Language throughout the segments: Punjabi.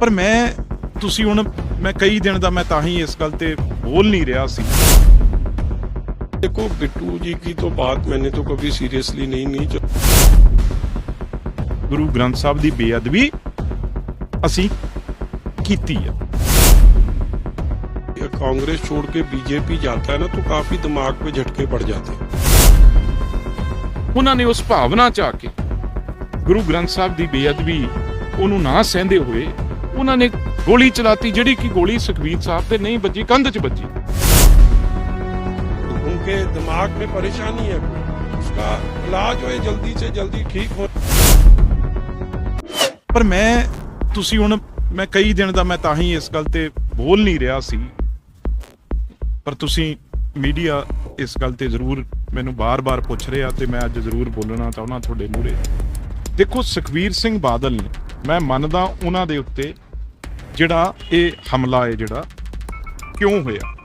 ਪਰ ਮੈਂ ਤੁਸੀਂ ਹੁਣ ਮੈਂ ਕਈ ਦਿਨ ਦਾ ਮੈਂ ਤਾਂ ਹੀ ਇਸ ਗੱਲ ਤੇ ਬੋਲ ਨਹੀਂ ਰਿਹਾ ਸੀ देखो बिट्टू जी की तो बात मैंने तो कभी सीरियसली नहीं ली जो ਗੁਰੂ ਗ੍ਰੰਥ ਸਾਹਿਬ ਦੀ ਬੇਅਦਬੀ ਅਸੀਂ ਕੀਤੀ ਆ ये कांग्रेस छोड़ के बीजेपी जाता है ना तो काफी दिमाग पे झटके पड़ जाते हैं ਉਹਨਾਂ ਨੇ ਉਸ ਭਾਵਨਾ ਚ ਆ ਕੇ ਗੁਰੂ ਗ੍ਰੰਥ ਸਾਹਿਬ ਦੀ ਬੇਅਦਬੀ ਉਹਨੂੰ ਨਾ ਸਹਿੰਦੇ ਹੋਏ ਉਹਨਾਂ ਨੇ ਗੋਲੀ ਚਲਾਤੀ ਜਿਹੜੀ ਕਿ ਗੋਲੀ ਸੁਖਬੀਰ ਸਾਹਿਬ ਤੇ ਨਹੀਂ ਵੱਜੀ ਕੰਧ 'ਚ ਵੱਜੀ उनके दिमाग में परेशानी है उसका इलाज हो जल्दी से जल्दी ठीक हो ਪਰ ਮੈਂ ਤੁਸੀਂ ਹੁਣ ਮੈਂ ਕਈ ਦਿਨ ਦਾ ਮੈਂ ਤਾਂ ਹੀ ਇਸ ਗੱਲ ਤੇ ਬੋਲ ਨਹੀਂ ਰਿਹਾ ਸੀ ਪਰ ਤੁਸੀਂ ਮੀਡੀਆ ਇਸ ਗੱਲ ਤੇ ਜ਼ਰੂਰ ਮੈਨੂੰ ਬਾਰ-ਬਾਰ ਪੁੱਛ ਰਿਹਾ ਤੇ ਮੈਂ ਅੱਜ ਜ਼ਰੂਰ ਬੋਲਣਾ ਚਾਹੁੰਦਾ ਤੁਹਾਡੇ ਮੂਹਰੇ ਦੇਖੋ ਸੁਖਵੀਰ ਸਿੰਘ ਬਾਦਲ ਨੇ ਮੈਂ ਮੰਨਦਾ ਉਹਨਾਂ ਦੇ ਉੱਤੇ ਜਿਹੜਾ ਇਹ ਹਮਲਾ ਹੈ ਜਿਹੜਾ, ਕਿਉਂ ਹੋਇਆ?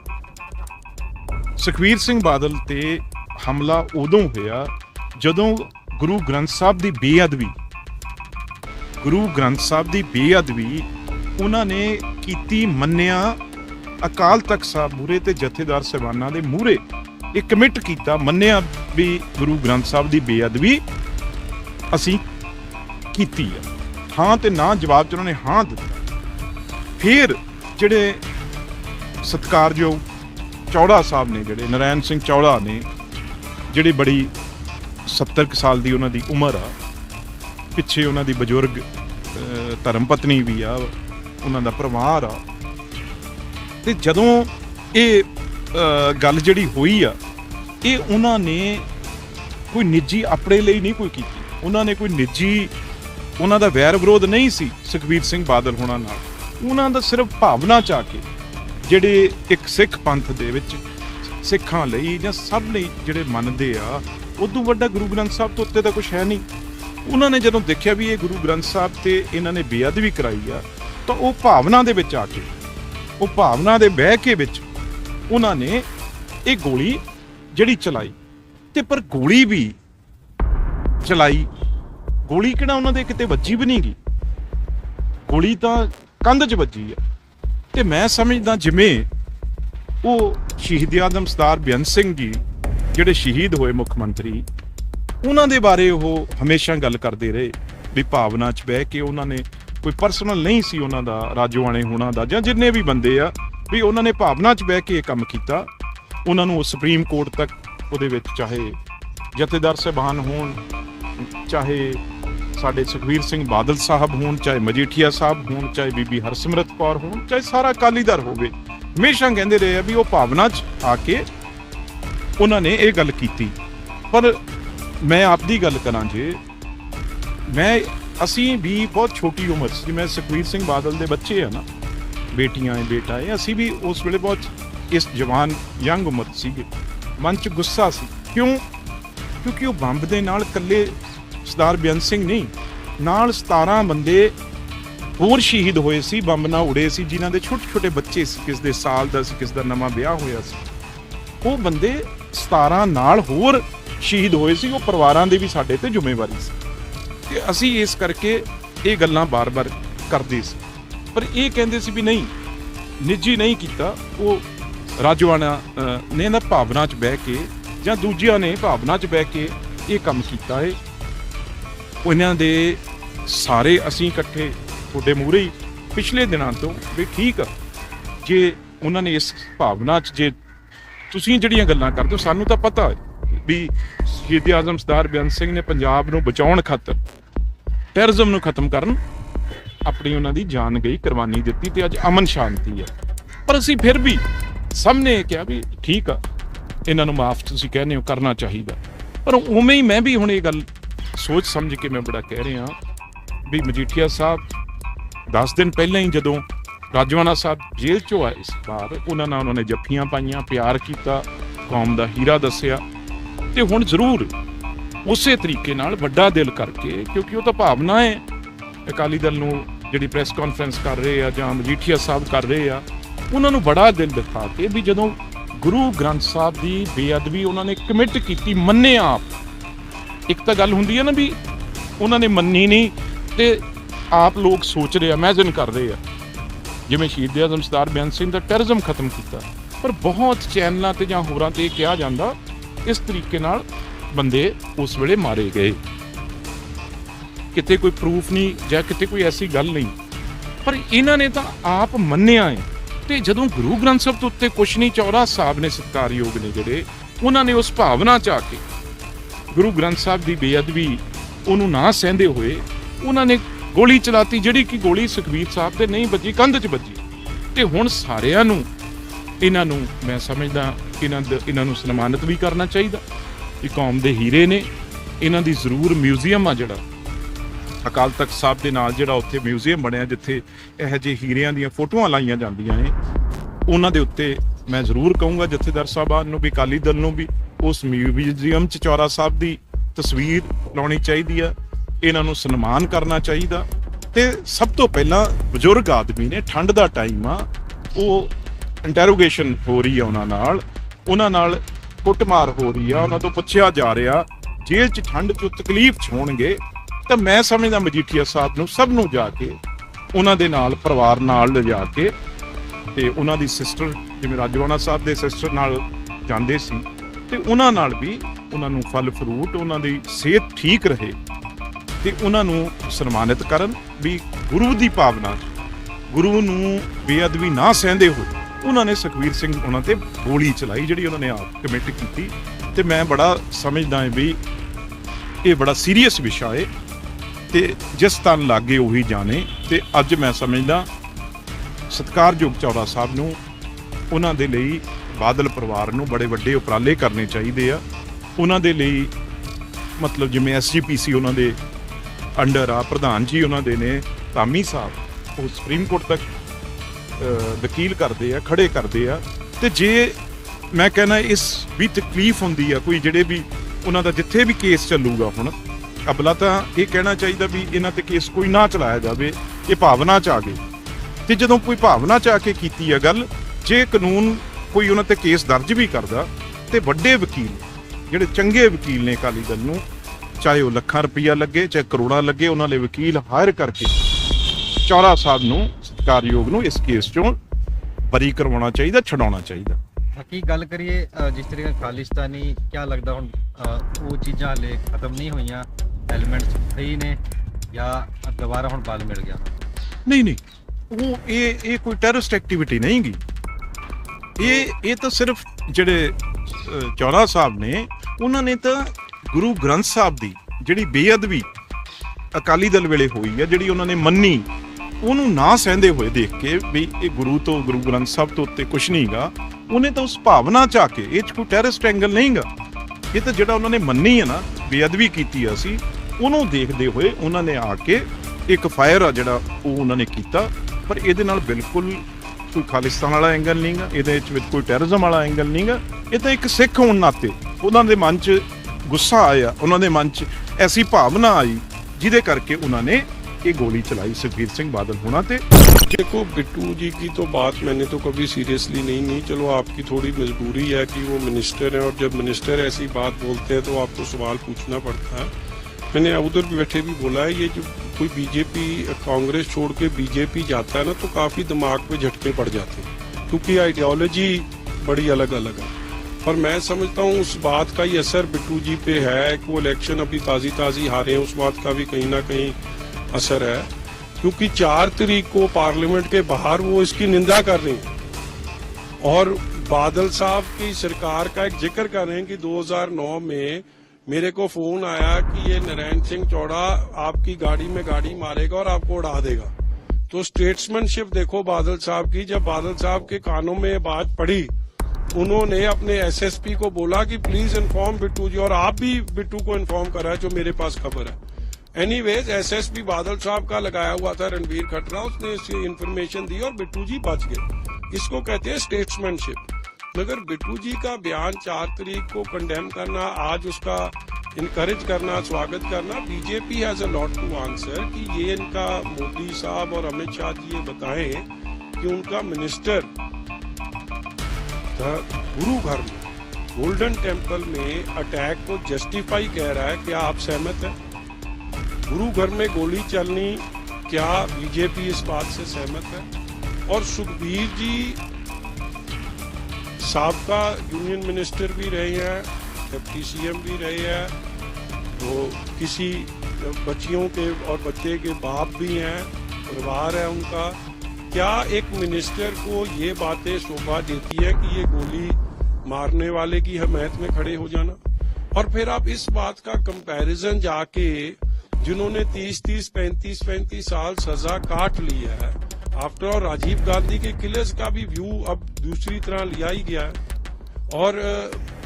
ਸੁਖਵੀਰ ਸਿੰਘ ਬਾਦਲ ਤੇ ਹਮਲਾ ਉਦੋਂ ਹੋਇਆ ਜਦੋਂ ਗੁਰੂ ਗ੍ਰੰਥ ਸਾਹਿਬ ਦੀ ਬੇਅਦਬੀ, ਗੁਰੂ ਗ੍ਰੰਥ ਸਾਹਿਬ ਦੀ ਬੇਅਦਬੀ ਉਹਨਾਂ ਨੇ ਕੀਤੀ ਮੰਨਿਆ ਅਕਾਲ ਤਖਤ ਸਾਹਿਬ ਮੂਰੇ ਤੇ ਜਥੇਦਾਰ ਸਹਿਬਾਨਾਂ ਦੇ ਮੂਰੇ ਇਹ ਕਮਿਟ ਕੀਤਾ, ਮੰਨਿਆ ਵੀ ਗੁਰੂ ਗ੍ਰੰਥ ਸਾਹਿਬ ਦੀ ਬੇਅਦਬੀ ਅਸੀਂ ਕੀਤੀ ਆ ਹਾਂ ਤੇ ਨਾ ਜਵਾਬ ਚ ਉਹਨਾਂ ਨੇ ਹਾਂ ਦਿੱਤਾ। ਫਿਰ ਜਿਹੜੇ ਸਤਿਕਾਰਯੋਗ ਚੌੜਾ ਸਾਹਿਬ ਨੇ, ਜਿਹੜੇ ਨਰੈਣ ਸਿੰਘ ਚੌੜਾ ਨੇ, ਜਿਹੜੀ ਬੜੀ 70 ਕੁ ਸਾਲ ਦੀ ਉਹਨਾਂ ਦੀ ਉਮਰ ਆ, ਪਿੱਛੇ ਉਹਨਾਂ ਦੀ ਬਜ਼ੁਰਗ ਧਰਮ ਪਤਨੀ ਵੀ ਆ, ਉਹਨਾਂ ਦਾ ਪਰਿਵਾਰ ਆ। ਤੇ ਜਦੋਂ ਇਹ ਗੱਲ ਜਿਹੜੀ ਹੋਈ ਆ, ਇਹ ਉਹਨਾਂ ਨੇ ਕੋਈ ਨਿੱਜੀ ਆਪਣੇ ਲਈ ਨਹੀਂ ਕੋਈ ਕੀਤੀ। ਉਹਨਾਂ ਨੇ ਕੋਈ ਨਿੱਜੀ, ਉਹਨਾਂ ਦਾ ਵੈਰ ਵਿਰੋਧ ਨਹੀਂ ਸੀ ਸੁਖਬੀਰ ਸਿੰਘ ਬਾਦਲ ਹੋਣਾ ਨਾਲ। ਉਹਨਾਂ ਦਾ ਸਿਰਫ ਭਾਵਨਾ ਚ ਆ ਕੇ ਜਿਹੜੇ ਇੱਕ ਸਿੱਖ ਪੰਥ ਦੇ ਵਿੱਚ ਸਿੱਖਾਂ ਲਈ ਜਾਂ ਸਭ ਲਈ ਜਿਹੜੇ ਮੰਨਦੇ ਆ, ਉਦੋਂ ਵੱਡਾ ਗੁਰੂ ਗ੍ਰੰਥ ਸਾਹਿਬ ਤੋਂ ਉੱਤੇ ਤਾਂ ਕੁਝ ਹੈ ਨਹੀਂ। ਉਹਨਾਂ ਨੇ ਜਦੋਂ ਦੇਖਿਆ ਵੀ ਇਹ ਗੁਰੂ ਗ੍ਰੰਥ ਸਾਹਿਬ ਤੇ ਇਹਨਾਂ ਨੇ ਬੇਅਦਬੀ ਕਰਾਈ ਆ, ਤਾਂ ਉਹ ਭਾਵਨਾ ਦੇ ਵਿੱਚ ਆ ਕੇ, ਉਹ ਭਾਵਨਾ ਦੇ ਬਹਿ ਕੇ ਵਿੱਚ ਉਹਨਾਂ ਨੇ ਇਹ ਗੋਲੀ ਜਿਹੜੀ ਚਲਾਈ ਤੇ ਪਰ ਗੋਲੀ ਵੀ ਚਲਾਈ। ਗੋਲੀ ਕਿਹੜਾ ਉਹਨਾਂ ਦੇ ਕਿਤੇ ਵੱਜੀ ਵੀ ਨਹੀਂ ਗਈ। ਗੋਲੀ ਤਾਂ ਕੰਧ 'ਚ ਵੱਜੀ ਆ। ਤੇ ਮੈਂ ਸਮਝਦਾ ਜਿਵੇਂ ਉਹ ਸ਼ਹੀਦ ਆਦਮ ਸਰਦਾਰ ਬੇਅੰਤ ਸਿੰਘ ਜੀ, ਜਿਹੜੇ ਸ਼ਹੀਦ ਹੋਏ ਮੁੱਖ ਮੰਤਰੀ, ਉਹਨਾਂ ਦੇ ਬਾਰੇ ਉਹ ਹਮੇਸ਼ਾ ਗੱਲ ਕਰਦੇ ਰਹੇ ਵੀ ਭਾਵਨਾ 'ਚ ਬਹਿ ਕੇ ਉਹਨਾਂ ਨੇ ਕੋਈ ਪਰਸਨਲ ਨਹੀਂ ਸੀ ਉਹਨਾਂ ਦਾ, ਰਾਜੋਆਣੇ ਹੋਣਾ ਦਾ ਜਾਂ ਜਿੰਨੇ ਵੀ ਬੰਦੇ ਆ, ਵੀ ਉਹਨਾਂ ਨੇ ਭਾਵਨਾ 'ਚ ਬਹਿ ਕੇ ਇਹ ਕੰਮ ਕੀਤਾ। ਉਹਨਾਂ ਨੂੰ ਸੁਪਰੀਮ ਕੋਰਟ ਤੱਕ ਉਹਦੇ ਵਿੱਚ ਚਾਹੇ ਜਥੇਦਾਰ ਸਾਹਿਬਾਨ ਹੋਣ, ਚਾਹੇ ਸਾਡੇ ਸੁਖਵੀਰ ਸਿੰਘ ਬਾਦਲ ਸਾਹਿਬ ਹੋਣ, ਚਾਹੇ ਮਜੀਠੀਆ ਸਾਹਿਬ ਹੋਣ, ਚਾਹੇ ਬੀਬੀ ਹਰਸਿਮਰਤ ਕੌਰ ਹੋਣ, ਚਾਹੇ ਸਾਰਾ ਅਕਾਲੀ ਦਲ ਹੋਵੇ, ਹਮੇਸ਼ਾ ਕਹਿੰਦੇ ਰਹੇ ਆ ਵੀ ਉਹ ਭਾਵਨਾ 'ਚ ਆ ਕੇ ਉਹਨਾਂ ਨੇ ਇਹ ਗੱਲ ਕੀਤੀ। ਪਰ ਮੈਂ ਆਪਦੀ ਗੱਲ ਕਰਾਂ ਜੇ, ਮੈਂ, ਅਸੀਂ ਵੀ ਬਹੁਤ ਛੋਟੀ ਉਮਰ ਸੀ, ਮੈਂ ਸੁਖਵੀਰ ਸਿੰਘ ਬਾਦਲ ਦੇ ਬੱਚੇ ਆ ਨਾ, ਬੇਟੀਆਂ ਹੈ ਬੇਟਾ ਹੈ ਅਸੀਂ ਵੀ ਉਸ ਵੇਲੇ ਬਹੁਤ ਇਸ ਜਵਾਨ, ਯੰਗ ਉਮਰ ਸੀਗੇ, ਮਨ 'ਚ ਗੁੱਸਾ ਸੀ। ਕਿਉਂ? ਕਿਉਂਕਿ ਉਹ ਬੰਬ ਦੇ ਨਾਲ ਇਕੱਲੇ ਸਰਦਾਰ ਬੇਅੰਤ ਸਿੰਘ ਨਹੀਂ, ਨਾਲ 17 ਬੰਦੇ ਹੋਰ ਸ਼ਹੀਦ ਹੋਏ ਸੀ, ਬੰਬ ਨਾਲ ਉੜੇ ਸੀ, ਜਿਨ੍ਹਾਂ ਦੇ ਛੋਟੇ ਛੋਟੇ ਬੱਚੇ ਸੀ, ਕਿਸ ਦੇ ਸਾਲ ਦਾ ਸੀ, ਕਿਸ ਦਾ ਨਵਾਂ ਵਿਆਹ ਹੋਇਆ ਸੀ। ਉਹ ਬੰਦੇ 17 ਨਾਲ ਹੋਰ ਸ਼ਹੀਦ ਹੋਏ ਸੀ, ਉਹ ਪਰਿਵਾਰਾਂ ਦੇ ਵੀ ਸਾਡੇ ਤੇ ਜ਼ਿੰਮੇਵਾਰੀ ਸੀ। ਤੇ ਅਸੀਂ ਇਸ ਕਰਕੇ ਇਹ ਗੱਲਾਂ ਬਾਰ-ਬਾਰ ਕਰਦੇ ਸੀ। ਪਰ ਇਹ ਕਹਿੰਦੇ ਸੀ ਵੀ ਨਹੀਂ, ਨਿੱਜੀ ਨਹੀਂ ਕੀਤਾ, ਉਹ ਰਾਜਵਾਨਾ ਨੇ ਨਾ ਭਾਵਨਾ 'ਚ ਬਹਿ ਕੇ ਜਾਂ ਦੂਜਿਆਂ ਨੇ ਭਾਵਨਾ 'ਚ ਬਹਿ ਕੇ ਇਹ ਕੰਮ ਕੀਤਾ ਹੈ। ਉਹਨਾਂ ਦੇ ਸਾਰੇ ਅਸੀਂ ਇਕੱਠੇ ਤੁਹਾਡੇ ਮੂਹਰੇ ਹੀ ਪਿਛਲੇ ਦਿਨਾਂ ਤੋਂ ਵੀ ਠੀਕ ਆ। ਜੇ ਉਹਨਾਂ ਨੇ ਇਸ ਭਾਵਨਾ 'ਚ ਜੇ ਤੁਸੀਂ ਜਿਹੜੀਆਂ ਗੱਲਾਂ ਕਰਦੇ ਹੋ, ਸਾਨੂੰ ਤਾਂ ਪਤਾ ਵੀ ਸ਼ਹੀਦ ਆਜ਼ਮ ਸਰਦਾਰ ਬੇਅੰਤ ਸਿੰਘ ਨੇ ਪੰਜਾਬ ਨੂੰ ਬਚਾਉਣ ਖਾਤਰ ਟੈਰਰਿਜ਼ਮ ਨੂੰ ਖਤਮ ਕਰਨ ਆਪਣੀ ਉਹਨਾਂ ਦੀ ਜਾਨ ਗਈ, ਕੁਰਬਾਨੀ ਦਿੱਤੀ ਤੇ ਅੱਜ ਅਮਨ ਸ਼ਾਂਤੀ ਹੈ। ਪਰ ਅਸੀਂ ਫਿਰ ਵੀ ਸਾਹਮਣੇ ਕਿਹਾ ਵੀ ਠੀਕ ਆ, ਇਹਨਾਂ ਨੂੰ ਮਾਫ ਤੁਸੀਂ ਕਹਿੰਦੇ ਹੋ, ਕਰਨਾ ਚਾਹੀਦਾ। ਪਰ ਉਵੇਂ ਹੀ ਮੈਂ ਵੀ ਹੁਣ ਇਹ ਗੱਲ ਸੋਚ ਸਮਝ ਕੇ ਮੈਂ ਬੜਾ ਕਹਿ ਰਿਹਾ ਵੀ ਮਜੀਠੀਆ ਸਾਹਿਬ 10 ਦਿਨ ਪਹਿਲਾਂ ਹੀ ਜਦੋਂ ਰਾਜਵਾਨਾ ਸਾਹਿਬ ਜੇਲ੍ਹ ਚੋਂ ਆਏ ਇਸ ਵਾਰ ਉਹਨਾਂ ਨਾਲ ਉਹਨਾਂ ਨੇ ਜੱਫੀਆਂ ਪਾਈਆਂ, ਪਿਆਰ ਕੀਤਾ, ਕੌਮ ਦਾ ਹੀਰਾ ਦੱਸਿਆ। ਤੇ ਹੁਣ ਜ਼ਰੂਰ ਉਸੇ ਤਰੀਕੇ ਨਾਲ ਵੱਡਾ ਦਿਲ ਕਰਕੇ, ਕਿਉਂਕਿ ਉਹ ਤਾਂ ਭਾਵਨਾ ਹੈ, ਅਕਾਲੀ ਦਲ ਨੂੰ ਜਿਹੜੀ ਪ੍ਰੈਸ ਕਾਨਫਰੰਸ ਕਰ ਰਹੇ ਆ ਜਾਂ ਮਜੀਠੀਆ ਸਾਹਿਬ ਕਰ ਰਹੇ ਆ, ਉਹਨਾਂ ਨੂੰ ਬੜਾ ਦਿਲ ਦਿਖਾ ਕੇ ਵੀ ਜਦੋਂ ਗੁਰੂ ਗ੍ਰੰਥ ਸਾਹਿਬ ਦੀ ਬੇਅਦਬੀ ਉਹਨਾਂ ਨੇ ਕਮਿਟ ਕੀਤੀ, ਮੰਨਿਆ ਆਪ ਇੱਕ ਤਾਂ ਗੱਲ ਹੁੰਦੀ ਹੈ ਨਾ ਵੀ ਉਹਨਾਂ ਨੇ ਮੰਨੀ ਨਹੀਂ ਤੇ ਆਪ ਲੋਕ ਸੋਚ ਰਹੇ ਆ ਇਮੇਜਿਨ ਕਰ ਰਹੇ ਆ। ਜਿਵੇਂ ਸ਼ਹੀਦ ਆਜ਼ਮ ਸਰਦਾਰ ਬੇਅੰਤ ਸਿੰਘ ਦਾ ਟੈਰਰਿਜ਼ਮ ਖਤਮ ਕੀਤਾ। ਪਰ ਬਹੁਤ ਚੈਨਲਾਂ ਤੇ ਜਾਂ ਹੋਰਾਂ ਤੇ ਕਿਹਾ ਜਾਂਦਾ, ਇਸ ਤਰੀਕੇ ਨਾਲ ਬੰਦੇ ਉਸ ਵੇਲੇ ਮਾਰੇ ਗਏ। ਕਿਤੇ ਕੋਈ ਪ੍ਰੂਫ ਨਹੀਂ ਜਾਂ ਕਿਤੇ ਕੋਈ ਐਸੀ ਗੱਲ ਨਹੀਂ। ਪਰ ਇਹਨਾਂ ਨੇ ਤਾਂ ਆਪ ਮੰਨਿਆ ਹੈ ਤੇ ਜਦੋਂ ਗੁਰੂ ਗ੍ਰੰਥ ਸਾਹਿਬ ਦੇ ਉੱਤੇ ਕੁਛ ਨਹੀਂ, ਚੌਰਾ ਸਾਹਿਬ ਨੇ ਸਤਿਕਾਰਯੋਗ ਨੇ ਜਿਹੜੇ, ਉਹਨਾਂ ਨੇ ਉਸ ਭਾਵਨਾ ਚ ਆ ਕੇ ਗੁਰੂ ਗ੍ਰੰਥ ਸਾਹਿਬ ਦੀ ਬੇਅਦਬੀ ਉਹਨੂੰ ਨਾ ਸਹਿੰਦੇ ਹੋਏ ਉਹਨਾਂ ਨੇ ਗੋਲੀ ਚਲਾਤੀ, ਜਿਹੜੀ ਕਿ ਗੋਲੀ ਸੁਖਬੀਰ ਸਾਹਿਬ ਤੇ ਨਹੀਂ ਵੱਜੀ, ਕੰਧ 'ਚ ਵੱਜੀ। ਤੇ ਹੁਣ ਸਾਰਿਆਂ ਨੂੰ, ਇਹਨਾਂ ਨੂੰ ਮੈਂ ਸਮਝਦਾ ਇਹਨਾਂ ਦ- ਇਹਨਾਂ ਨੂੰ ਸਨਮਾਨਿਤ ਵੀ ਕਰਨਾ ਚਾਹੀਦਾ। ਇਹ ਕੌਮ ਦੇ ਹੀਰੇ ਨੇ, ਇਹਨਾਂ ਦੀ ਜ਼ਰੂਰ ਮਿਊਜ਼ੀਅਮ ਆ ਜਿਹੜਾ। ਅਕਾਲ ਤਖਤ ਸਾਹਿਬ ਦੇ ਨਾਲ ਜਿਹੜਾ ਉੱਥੇ ਮਿਊਜ਼ੀਅਮ ਬਣਿਆ, ਜਿੱਥੇ ਇਹੋ ਜਿਹੇ ਹੀਰਿਆਂ ਦੀਆਂ ਫੋਟੋਆਂ ਲਾਈਆਂ ਜਾਂਦੀਆਂ ਨੇ, ਉਹਨਾਂ ਦੇ ਉੱਤੇ ਮੈਂ ਜ਼ਰੂਰ ਕਹੂੰਗਾ ਜਥੇਦਾਰ ਸਾਹਿਬਾਨ ਨੂੰ ਵੀ, ਅਕਾਲੀ ਦਲ ਨੂੰ ਵੀ। ਉਸ ਮਿਊਜ਼ੀਅਮ 'ਚ ਚੌਰਾ ਸਾਹਿਬ ਦੀ ਤਸਵੀਰ ਲਾਉਣੀ ਚਾਹੀਦੀ ਆ। ਇਹਨਾਂ ਨੂੰ ਸਨਮਾਨ ਕਰਨਾ ਚਾਹੀਦਾ। ਤੇ ਸਭ ਤੋਂ ਪਹਿਲਾਂ ਬਜ਼ੁਰਗ ਆਦਮੀ ਨੇ ਠੰਡ ਦਾ ਟਾਈਮ ਆ, ਉਹ ਇੰਟਰੋਗੇਸ਼ਨ ਹੋ ਰਹੀ ਆ ਉਹਨਾਂ ਨਾਲ। ਉਹਨਾਂ ਨਾਲ ਕੁੱਟਮਾਰ ਹੋ ਰਹੀ ਆ, ਉਹਨਾਂ ਤੋਂ ਪੁੱਛਿਆ ਜਾ ਰਿਹਾ, ਜੇਲ੍ਹ 'ਚ ਠੰਡ 'ਚ ਤਕਲੀਫ 'ਚ ਹੋਣਗੇ, ਤਾਂ ਮੈਂ ਸਮਝਦਾ ਮਜੀਠੀਆ ਸਾਹਿਬ ਨੂੰ ਸਭ ਨੂੰ ਜਾ ਕੇ, ਉਹਨਾਂ ਦੇ ਨਾਲ ਪਰਿਵਾਰ ਨਾਲ ਲਿਜਾ ਕੇ, ਤੇ ਉਹਨਾਂ ਦੀ ਸਿਸਟਰ ਜਿਵੇਂ ਰਾਜਵਾਨਾ ਸਾਹਿਬ ਦੇ ਸਿਸਟਰ ਨਾਲ ਜਾਂਦੇ ਸੀ ਤੇ ਉਹਨਾਂ ਨਾਲ ਵੀ ਉਹਨਾਂ ਨੂੰ ਫਲ ਫਰੂਟ, ਉਹਨਾਂ ਦੀ ਸਿਹਤ ਠੀਕ ਰਹੇ ਤੇ ਉਹਨਾਂ ਨੂੰ ਸਨਮਾਨਿਤ ਕਰਨ ਵੀ ਗੁਰੂ ਦੀ ਭਾਵਨਾ ਗੁਰੂ ਨੂੰ ਬੇਅਦਬੀ ਨਾ ਸਹਿੰਦੇ ਹੋਏ ਉਹਨਾਂ ਨੇ ਸੁਖਵੀਰ ਸਿੰਘ ਉਹਨਾਂ ਤੇ ਗੋਲੀ ਚਲਾਈ ਜਿਹੜੀ ਉਹਨਾਂ ਨੇ ਆਪ ਕਮਿਟ ਕੀਤੀ ਤੇ ਮੈਂ ਬੜਾ ਸਮਝਦਾ ਹਾਂ ਵੀ ਇਹ ਬੜਾ ਸੀਰੀਅਸ ਵਿਸ਼ਾ ਹੈ ਤੇ ਜਿਸ ਤਨ ਲਾਗੇ ਉਹੀ ਜਾਣੇ ਤੇ ਅੱਜ ਮੈਂ ਸਮਝਦਾ ਸਤਿਕਾਰਯੋਗ ਚੌੜਾ ਸਾਹਿਬ ਨੂੰ ਉਹਨਾਂ ਦੇ ਲਈ ਬਾਦਲ ਪਰਿਵਾਰ ਨੂੰ ਬੜੇ ਵੱਡੇ ਉਪਰਾਲੇ ਕਰਨੇ ਚਾਹੀਦੇ ਆ। ਉਹਨਾਂ ਦੇ ਲਈ ਮਤਲਬ ਜਿਵੇਂ ਐਸਜੀਪੀਸੀ ਉਹਨਾਂ ਦੇ ਅੰਡਰ ਆ, ਪ੍ਰਧਾਨ ਜੀ ਉਹਨਾਂ ਦੇ ਨੇ, ਧਾਮੀ ਸਾਹਿਬ, ਉਹ ਸੁਪਰੀਮ ਕੋਰਟ ਤੱਕ ਵਕੀਲ ਕਰਦੇ ਆ, ਖੜੇ ਕਰਦੇ ਆ। ਤੇ ਜੇ ਮੈਂ ਕਹਿੰਦਾ ਇਸ ਵੀ ਤਕਲੀਫ ਹੁੰਦੀ ਆ ਕੋਈ ਜਿਹੜੇ ਵੀ ਉਹਨਾਂ ਦਾ ਜਿੱਥੇ ਵੀ ਕੇਸ ਚੱਲੂਗਾ ਹੁਣ, ਅਬਲਾ ਤਾਂ ਇਹ ਕਹਿਣਾ ਚਾਹੀਦਾ ਵੀ ਇਹਨਾਂ ਤੇ ਕੇਸ ਕੋਈ ਨਾ ਚਲਾਇਆ ਜਾਵੇ, ਇਹ ਭਾਵਨਾ ਚ ਆ ਗਏ। ਤੇ ਜਦੋਂ ਕੋਈ ਭਾਵਨਾ ਚ ਆ ਕੇ ਕੀਤੀ ਆ ਗੱਲ, ਜੇ ਕਾਨੂੰਨ ਕੋਈ ਉਹਨਾਂ ਤੇ ਕੇਸ ਦਰਜ ਵੀ ਕਰਦਾ ਤੇ ਵੱਡੇ ਵਕੀਲ ਜਿਹੜੇ ਚੰਗੇ ਵਕੀਲ ਨੇ ਅਕਾਲੀ ਦਲ ਨੂੰ ਚਾਹੇ ਉਹ ਲੱਖਾਂ ਰੁਪਈਆ ਲੱਗੇ ਚਾਹੇ ਕਰੋੜਾਂ ਲੱਗੇ ਉਹਨਾਂ ਦੇ ਵਕੀਲ ਹਾਇਰ ਕਰਕੇ ਚੌਰਾ ਸਾਹਿਬ ਨੂੰ ਸਤਿਕਾਰਯੋਗ ਨੂੰ ਇਸ ਕੇਸ ਚੋਂ ਬਰੀ ਕਰਵਾਉਣਾ ਚਾਹੀਦਾ ਛਡਾਉਣਾ ਚਾਹੀਦਾ। ਬਾਕੀ ਗੱਲ ਕਰੀਏ ਜਿਸ ਤਰੀਕੇ ਨਾਲ ਖਾਲਿਸਤਾਨੀ ਕੀ ਲੱਗਦਾ ਹੁਣ ਉਹ ਚੀਜ਼ਾਂ ਹਲੇ ਖਤਮ ਨਹੀਂ ਹੋਈਆਂ ਐਲੀਮੈਂਟਸ ਸਹੀ ਨੇ ਜਾਂ ਦੁਬਾਰਾ ਹੁਣ ਬਲ ਮਿਲ ਗਿਆ? ਨਹੀਂ ਨਹੀਂ। ਉਹ ਇਹ ਇਹ ਕੋਈ ਟੈਰਰਿਸਟ ਐਕਟੀਵਿਟੀ ਨਹੀਂ ਗੀ ਇਹ ਇਹ ਤਾਂ ਸਿਰਫ ਜਿਹੜੇ ਅਹ, ਚੌਰਾ ਸਾਹਿਬ ਨੇ ਉਹਨਾਂ ਨੇ ਤਾਂ ਗੁਰੂ ਗ੍ਰੰਥ ਸਾਹਿਬ ਦੀ ਜਿਹੜੀ ਬੇਅਦਬੀ ਅਕਾਲੀ ਦਲ ਵੇਲੇ ਹੋਈ ਆ ਜਿਹੜੀ ਉਹਨਾਂ ਨੇ ਮੰਨੀ ਉਹਨੂੰ ਨਾ ਸਹਿੰਦੇ ਹੋਏ ਦੇਖ ਕੇ ਵੀ ਇਹ ਗੁਰੂ ਤੋਂ ਗੁਰੂ ਗ੍ਰੰਥ ਸਾਹਿਬ ਤੋਂ ਉੱਤੇ ਕੁਝ ਨਹੀਂਗਾ ਉਹਨੇ ਤਾਂ ਉਸ ਭਾਵਨਾ ਚ ਆ ਕੇ ਇਹ ਚ ਕੋਈ ਟੈਰਰਿਸਟ ਐਂਗਲ ਨਹੀਂਗਾ ਇਹ ਤਾਂ ਜਿਹੜਾ ਉਹਨਾਂ ਨੇ ਮੰਨੀ ਹੈ ਨਾ ਬੇਅਦਬੀ ਕੀਤੀ ਆ ਸੀ ਉਹਨੂੰ ਦੇਖਦੇ ਹੋਏ ਉਹਨਾਂ ਨੇ ਆ ਕੇ ਇੱਕ ਫਾਇਰ ਆ ਜਿਹੜਾ ਉਹ ਉਹਨਾਂ ਨੇ ਕੀਤਾ ਪਰ ਇਹਦੇ ਨਾਲ ਬਿਲਕੁਲ ਕੋਈ ਖਾਲਿਸਤਾਨ ਵਾਲਾ ਐਂਗਲ ਨਹੀਂਗਾ ਇਹਦੇ ਵਿੱਚ ਵਿੱਚ ਕੋਈ ਟੈਰਰਿਜ਼ਮ ਵਾਲਾ ਐਂਗਲ ਨਹੀਂਗਾ ਇਹ ਤਾਂ ਇੱਕ ਸਿੱਖ ਹੋਣ ਨਾਤੇ ਉਹਨਾਂ ਦੇ ਮਨ 'ਚ ਗੁੱਸਾ ਆਇਆ ਉਹਨਾਂ ਦੇ ਮਨ 'ਚ ਐਸੀ ਭਾਵਨਾ ਆਈ ਜਿਹਦੇ ਕਰਕੇ ਉਹਨਾਂ ਨੇ ਇਹ ਗੋਲੀ ਚਲਾਈ ਸੁਖਬੀਰ ਸਿੰਘ ਬਾਦਲ ਹੋਣਾ ਤੇ देखो बिट्टू जी की तो बात मैंने तो कभी सीरियसली नहीं ली चलो आपकी थोड़ी मजबूरी है कि वो मिनिस्टर है और जब मिनिस्टर ऐसी बात बोलते हैं तो आपको सवाल पूछना पड़ता है मैंने उधर भी बैठे भी बोला है ये जो कोई बीजेपी कांग्रेस छोड़ के बीजेपी जाता है ना तो काफ़ी दिमाग पे झटके पड़ जाते हैं, क्योंकि आइडियोलॉजी बड़ी अलग अलग है। पर मैं समझता हूँ उस बात का ही असर बिट्टू जी पे है कि वो इलेक्शन अभी ताजी ताजी हारे हैं, उस बात का भी कहीं ना कहीं असर है, क्योंकि चार तारीख को पार्लियामेंट के बाहर वो इसकी निंदा कर रहे हैं। और बादल साहब की सरकार का एक ज़िक्र कर रहे हैं कि 2009 में मेरे को फ़ोन आया कि ये नारायण सिंह चौड़ा आपकी गाड़ी में गाड़ी मारेगा और आपको उड़ा देगा। तो स्टेट्समैनशिप देखो बादल साहब की। जब बादल साहब के कानों में बात पड़ी, उन्होंने अपने एसएसपी को बोला कि प्लीज़ इन्फॉर्म बिट्टू जी, और आप भी बिट्टू को इन्फॉर्म करा जो मेरे पास खबर है। एनीवेज एसएसपी बादल साहब का लगाया हुआ था रणवीर खटरा, उसने इन्फॉर्मेशन दी और बिट्टू जी बच गए। इसको कहते हैं स्टेट्समैनशिप मगर बिट्टू जी का बयान चार तारीख को कंडेम करना, आज उसका इनकरेज करना, स्वागत करना BJP has a lot to answer कि ये इनका मोदी साहब और अमित शाह जी ये बताएँ कि उनका मिनिस्टर गुरु घर में गोल्डन टेंपल में अटैक को जस्टिफाई कह रहा है, क्या आप सहमत हैं? गुरु घर में गोली चलनी, क्या बीजेपी इस बात से सहमत है? और सुखबीर जी सबका यूनियन मिनिस्टर भी रहे हैं, डिप्टी सीएम भी रहे हैं वो किसी बच्चियों के और बच्चे के बाप भी हैं, परिवार है उनका। क्या एक मिनिस्टर को ये बातें शोभा देती है कि ये गोली मारने वाले की हमायत में खड़े हो जाना? और फिर आप इस बात का कंपैरिजन जाके, जिन्होंने 30 30 35 35 साल सजा काट ली है आफ्टर ऑल राजीव गांधी के किलर्स का भी व्यू अब दूसरी तरह लिया ही गया है। और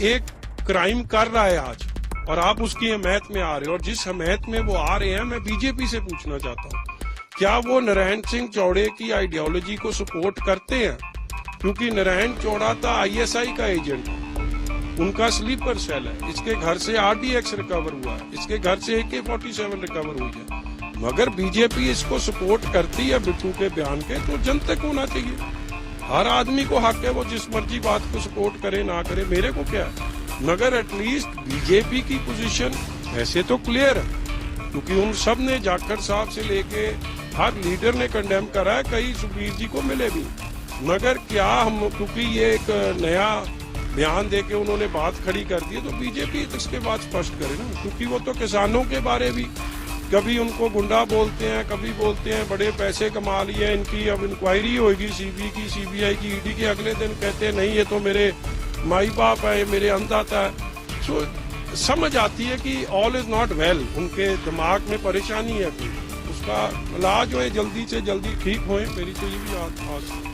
एक क्राइम कर रहा है आज, और आप उसकी हमायत में आ रहे हो, और जिस हमायत में वो आ रहे हैं, मैं बीजेपी से पूछना चाहता हूँ, क्या वो नारायण सिंह चौड़े की आइडियोलॉजी को सपोर्ट करते हैं? क्योंकि नारायण चौड़ा था आईएसआई का एजेंट है उनका स्लीपर सेल है। इसके घर से आरडीएक्स रिकवर हुआ है। इसके घर से एके फोर्टी सेवन रिकवर हुई है। मगर बीजेपी इसको सपोर्ट करती है बिट्टू के बयान के तो जन तक होना चाहिए। हर आदमी को हक है, वो जिस मर्ज़ी बात को सपोर्ट करे, ना करे, मेरे को क्या है? मगर एटलीस्ट बीजेपी की पोजीशन ऐसे तो क्लियर है, क्योंकि उन सबने जाखड़ साहब से लेके हर लीडर ने कंडेम करा है, कई सुखबीर जी को मिले भी। मगर क्या हम, क्योंकि ये एक नया बयान दे के उन्होंने बात खड़ी कर दी तो बीजेपी इसके बाद स्पष्ट करे ना, क्योंकि वो तो किसानों के बारे भी कभी उनको गुंडा बोलते हैं, कभी बोलते हैं, बड़े पैसे कमा लिए इनकी। अब इंक्वायरी होगी सीबी की सीबीआई की ईडी के अगले दिन कहते हैं, नहीं, ये तो मेरे माई बाप है मेरे अंदाता है। सो समझ आती है कि ऑल इज़ नॉट वेल उनके दिमाग में परेशानी है उसका इलाज हो जल्दी से जल्दी ठीक होए, मेरी तो ये भी आस